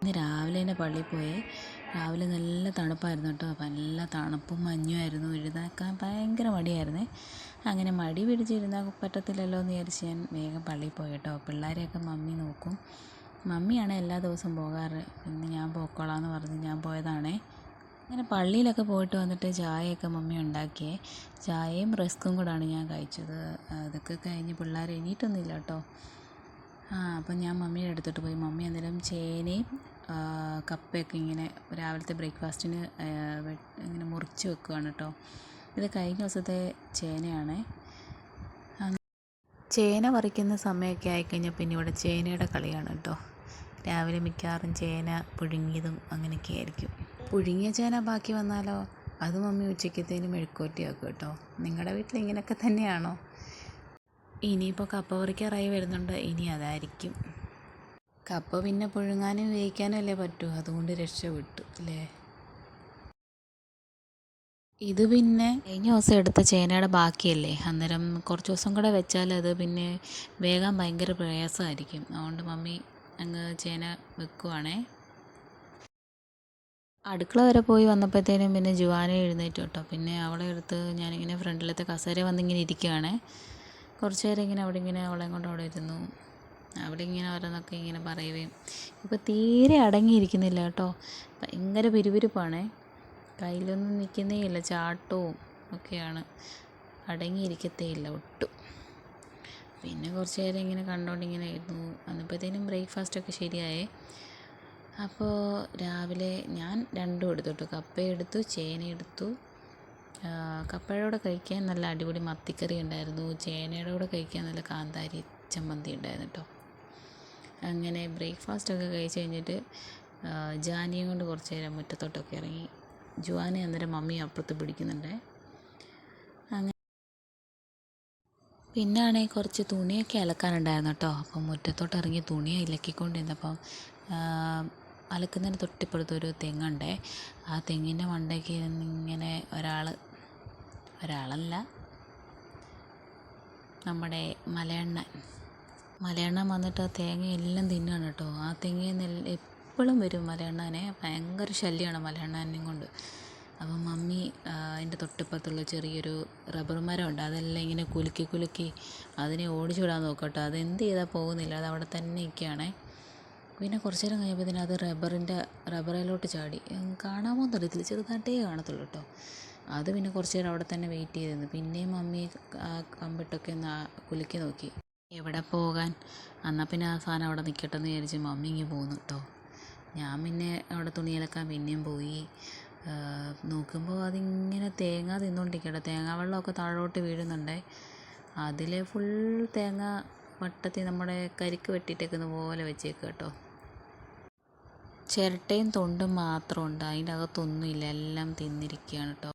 ഇന്ന് രാവിലെ തന്നെ പള്ളിയിൽ പോയി. രാവിലെ നല്ല തണുപ്പായിരുന്നു കേട്ടോ. നല്ല തണുപ്പും മഞ്ഞുമായിരുന്നു എഴുതാക്കാൻ ഭയങ്കര മടിയായിരുന്നേ. അങ്ങനെ മടി പിടിച്ചിരുന്നാൽ പറ്റത്തില്ലല്ലോ എന്ന് വിചാരിച്ച് ഞാൻ വേഗം പള്ളിയിൽ പോയി കേട്ടോ. പിള്ളേരെയൊക്കെ മമ്മി നോക്കും. മമ്മിയാണ് എല്ലാ ദിവസവും പോകാറ്. ഇന്ന് ഞാൻ പോക്കോളാം എന്ന് പറഞ്ഞ് ഞാൻ പോയതാണേ. അങ്ങനെ പള്ളിയിലൊക്കെ പോയിട്ട് വന്നിട്ട് ചായയൊക്കെ മമ്മി ഉണ്ടാക്കിയേ. ചായയും റസ്ക്കും കൂടാണ് ഞാൻ കഴിച്ചത്. അതൊക്കെ കഴിഞ്ഞ് പിള്ളേർ എണീറ്റൊന്നുമില്ല കേട്ടോ. അപ്പം ഞാൻ മമ്മിയുടെ അടുത്തോട്ട് പോയി. മമ്മി അന്നേരം ചേനയും കപ്പയൊക്കെ ഇങ്ങനെ രാവിലത്തെ ബ്രേക്ക്ഫാസ്റ്റിന് ഇങ്ങനെ മുറിച്ച് വെക്കുകയാണ് കേട്ടോ ഇത് കഴിഞ്ഞ ദിവസത്തെ ചേനയാണേ. ചേന പറിക്കുന്ന സമയമൊക്കെ ആയിക്കഴിഞ്ഞാൽ പിന്നെ ഇവിടെ ചേനയുടെ കളിയാണ് കേട്ടോ രാവിലെ മിക്കവാറും ചേന പുഴുങ്ങിയതും അങ്ങനെയൊക്കെ ആയിരിക്കും. പുഴുങ്ങിയ ചേന ബാക്കി വന്നാലോ? അത് മമ്മി ഉച്ചയ്ക്കത്തേന് മെഴുക്കോറ്റിയാക്കും കേട്ടോ നിങ്ങളുടെ വീട്ടിൽ ഇങ്ങനെയൊക്കെ തന്നെയാണോ? ഇനിയിപ്പോൾ കപ്പ പറിക്കാറായി വരുന്നുണ്ട്. ഇനി അതായിരിക്കും. കപ്പ പിന്നെ പുഴുങ്ങാനും വേവിക്കാനും അല്ലേ പറ്റൂ? അതുകൊണ്ട് രക്ഷപ്പെട്ടു അല്ലേ? ഇത് പിന്നെ കഴിഞ്ഞ ദിവസം എടുത്ത ചേനയുടെ ബാക്കിയല്ലേ? അന്നേരം കുറച്ച് ദിവസം കൂടെ വെച്ചാൽ അത് പിന്നെ വേഗം ഭയങ്കര പ്രയാസമായിരിക്കും. അതുകൊണ്ട് മമ്മി അങ്ങ് ചേന വെക്കുവാണേ. അടുക്കള വരെ പോയി വന്നപ്പോഴത്തേനും പിന്നെ ജുവാന എഴുന്നേറ്റ് കേട്ടോ. പിന്നെ അവളെ എടുത്ത് ഞാനിങ്ങനെ ഫ്രണ്ടിലത്തെ കസേര വന്നിങ്ങനെ ഇരിക്കുകയാണേ കുറച്ച് നേരം ഇങ്ങനെ അവിടെ ഇങ്ങനെ അവളെയും കൊണ്ട് അവിടെ ഇരുന്നു. അവിടെ ഇങ്ങനെ ഓരോന്നൊക്കെ ഇങ്ങനെ പറയുകയും. ഇപ്പോൾ തീരെ അടങ്ങിയിരിക്കുന്നില്ല കേട്ടോ. ഭയങ്കര പിരിപിരിപ്പാണേ. കയ്യിലൊന്നും നിൽക്കുന്നേ ഇല്ല ചാട്ടവും ഒക്കെയാണ്. അടങ്ങിയിരിക്കത്തേ ഇല്ല ഒട്ടും. പിന്നെ കുറച്ച് നേരം ഇങ്ങനെ കണ്ടോണ്ട് ഇങ്ങനെ ഇരുന്നു. അന്നപ്പോഴത്തേനും ബ്രേക്ക്ഫാസ്റ്റൊക്കെ ശരിയായേ. അപ്പോൾ രാവിലെ ഞാൻ രണ്ടും എടുത്തു കേട്ടോ. കപ്പ എടുത്തു ചേന എടുത്തു കപ്പയുടെ കഴിക്കാൻ നല്ല അടിപൊളി മത്തിക്കറി ഉണ്ടായിരുന്നു. ചേനയുടെ കൂടെ കഴിക്കാൻ നല്ല കാന്താരി ചമ്മന്തി ഉണ്ടായിരുന്നു കേട്ടോ അങ്ങനെ ബ്രേക്ക്ഫാസ്റ്റൊക്കെ കഴിച്ച് കഴിഞ്ഞിട്ട് ജാനിയും കൊണ്ട് കുറച്ച് നേരം മുറ്റത്തോട്ടൊക്കെ ഇറങ്ങി. ജുവാനെ അന്നേരം മമ്മി അപ്പുറത്ത് പിടിക്കുന്നുണ്ട്. അങ്ങനെ പിന്നെ ആണെങ്കിൽ കുറച്ച് തുണിയൊക്കെ അലക്കാനുണ്ടായിരുന്നു കേട്ടോ അപ്പം മുറ്റത്തോട്ട് ഇറങ്ങി തുണി ഇലക്കിക്കൊണ്ടിരുന്നപ്പം അലക്കുന്നതിന് തൊട്ടിപ്പുറത്ത് ഒരു തെങ്ങുണ്ടേ. ആ തെങ്ങിന്റെ മണ്ടയ്ക്ക് ഇങ്ങനെ ഒരാൾ ഒരാളല്ല. നമ്മുടെ മലയണ്ണൻ. മലയണ്ണൻ വന്നിട്ട് ആ തേങ്ങ എല്ലാം തിന്നുകയാണ് കേട്ടോ. ആ തേങ്ങയിൽ നിന്ന് എപ്പോഴും വരും മലയണ്ണനെ. ഭയങ്കര ശല്യമാണ് മലയണ്ണനെ കൊണ്ട്. അപ്പം മമ്മി അതിന്റെ തൊട്ടിപ്പുറത്തുള്ള ചെറിയൊരു റബ്ബർ മരമുണ്ട് അതെല്ലാം ഇങ്ങനെ കുലുക്കി കുലുക്കി അതിനെ ഓടിച്ചു വിടാൻ നോക്കട്ടോ അത് എന്ത് ചെയ്താൽ പോകുന്നില്ല. അത് അവിടെ തന്നെ നിൽക്കുകയാണേ പിന്നെ കുറച്ച് നേരം കഴിഞ്ഞപ്പോൾ അത് റബ്ബറിന്റെ റബ്ബറിലോട്ട് ചാടി. കാണാമോ എന്നറിയത്തില്ല ചെറുതായിട്ടേ കാണത്തുള്ളൂ കേട്ടോ. അത് പിന്നെ കുറച്ച് നേരം അവിടെ തന്നെ വെയിറ്റ് ചെയ്തിരുന്നു. പിന്നെയും മമ്മി ആ കമ്പിട്ടൊക്കെ ഒന്ന് കുലുക്കി നോക്കി. എവിടെ പോകാൻ? എന്നാൽ പിന്നെ ആ സാധനം അവിടെ നിൽക്കട്ടെ എന്ന് വിചാരിച്ച് മമ്മി ഇങ്ങ് പോന്നു കേട്ടോ ഞാൻ പിന്നെ അവിടെ തുണിയലക്കാൻ പിന്നെയും പോയി. നോക്കുമ്പോൾ അതിങ്ങനെ തേങ്ങ തിന്നുകൊണ്ടിരിക്കട്ടെ തേങ്ങാ വെള്ളമൊക്കെ താഴോട്ട് വീഴുന്നുണ്ടേ. അതിൽ ഫുൾ തേങ്ങ വട്ടത്തിൽ നമ്മുടെ കരിക്ക് വെട്ടിയിട്ടേക്കുന്ന പോലെ വെച്ചേക്ക് കേട്ടോ ചിരട്ടയും തൊണ്ടും മാത്രമുണ്ട് അതിന്റെ അകത്തൊന്നുമില്ല. എല്ലാം തിന്നിരിക്കുകയാണ് കേട്ടോ